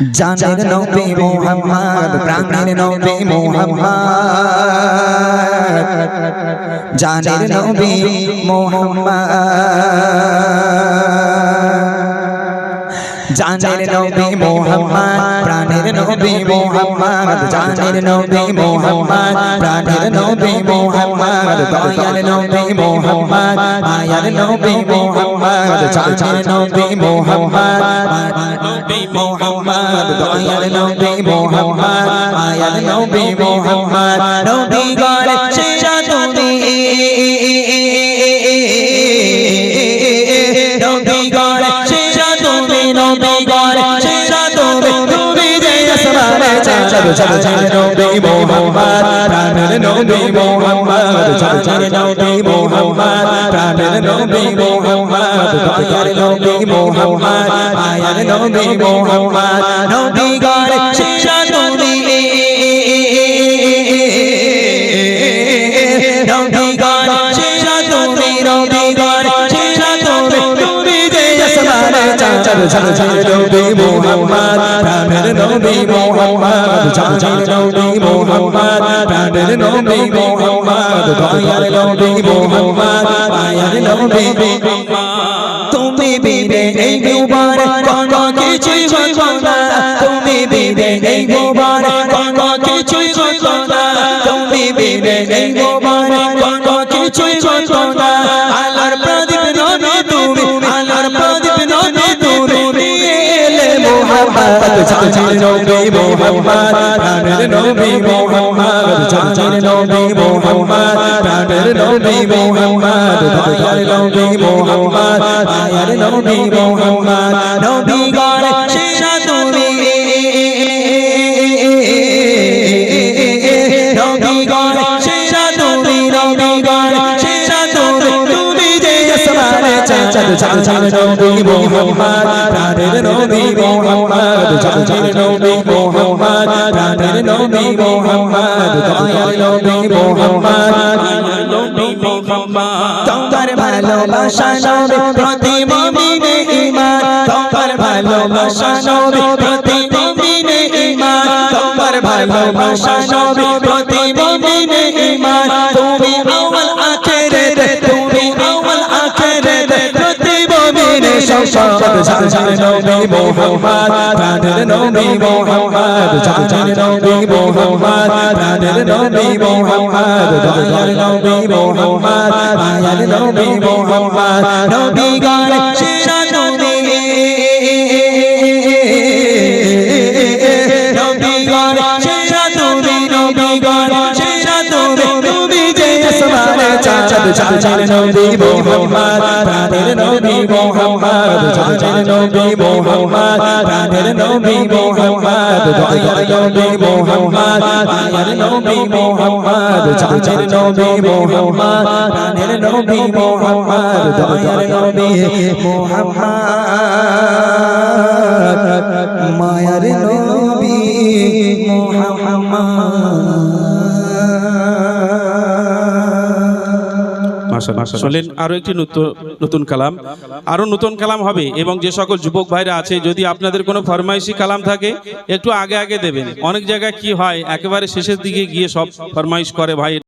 জানের নবী মোহাম্মদ প্রাণের নবী মোহাম্মদ জানের নবী মোহাম্মদ জানের নবী মোহাম্মদ প্রাণের নবী মোহাম্মদ জানের নবী মোহাম্মদ প্রাণের নবী মোহাম্মদ দয়ার নবী মোহাম্মদ মায়ার নবী মোহাম্মদ জানের নবী মোহাম্মদ নবী মোহাম্মদ দয়ার নবী মোহাম্মদ মায়ার নবী মোহাম্মদ নবী গড়ে আসমানে চাঁদ চাঁদ নবী মোহাম্মদ প্রাণের নবী মোহাম্মদ চাঁদ নবী মোহাম্মদ প্রাণের নবী মোহাম্মদ দয়ার নবী মোহাম্মদ আয়ার নবী মোহাম্মদ নবী গড়ে সেরা আসমানে চাঁদ চাঁদ নবী মোহাম্মদ প্রাণের নবী মোহাম্মদ চাঁদ নবী মোহাম্মদ প্রাণের নবী মোহাম্মদ দয়ার নবী মোহাম্মদ আয়ার নবী তুমি বিবে এই গুবার কোন কিছুই হতো তুমি বিবে এই গুবার কোন হতো তুমি বিবে এই গুবার চাচির নবী মোহাম্মদ প্রাণের নবী মোহাম্মদ চাচির নবী মোহাম্মদ প্রাণের নবী মোহাম্মদ দয়ার নবী মোহাম্মদ আয়ার নবী মোহাম্মদ নবী গড়ে চাঁদ চাঁদ নবী মোহাম্মদ প্রাণের নবী মোহাম্মদ চাঁদের নবী মোহাম্মদ প্রাণের নবী মোহাম্মদ দয়ার নবী মোহাম্মদ নবী মোহাম্মদ তোমার ভালোবাসা নবী প্রতি মুমিনে ঈমান তোমার ভালোবাসা নবী প্রতি মুমিনে ঈমান তোমার ভালোবাসা নবী প্রতি মুমিনে ঈমান সম্পদ জানের নবী মোহাম্মদ প্রাণের নবী মোহাম্মদ জানের নবী মোহাম্মদ প্রাণের নবী মোহাম্মদ দয়ার নবী মোহাম্মদ আয়ার নবী মোহাম্মদ নবী গানে চাঁদ চাঁদের নবী মোহাম্মদ প্রাণের নবী মোহাম্মদ চাঁদের নবী মোহাম্মদ প্রাণের নবী মোহাম্মদ দয়ার নবী মোহাম্মদ আয়ার নবী মোহাম্মদ চাঁদের নবী মোহাম্মদ প্রাণের নবী দয়ার মায়ার নবী মোহাম্মদ। শুনলেন আরও একটি নতুন কালাম। আরও নতুন কালাম হবে এবং যে সকল যুবক ভাইরা আছে, যদি আপনাদের কোনো ফরমাইশি কালাম থাকে, একটু আগে আগে দেবেন। অনেক জায়গায় কি হয়, একেবারে শেষের দিকে গিয়ে সব ফরমাইশ করে ভাই।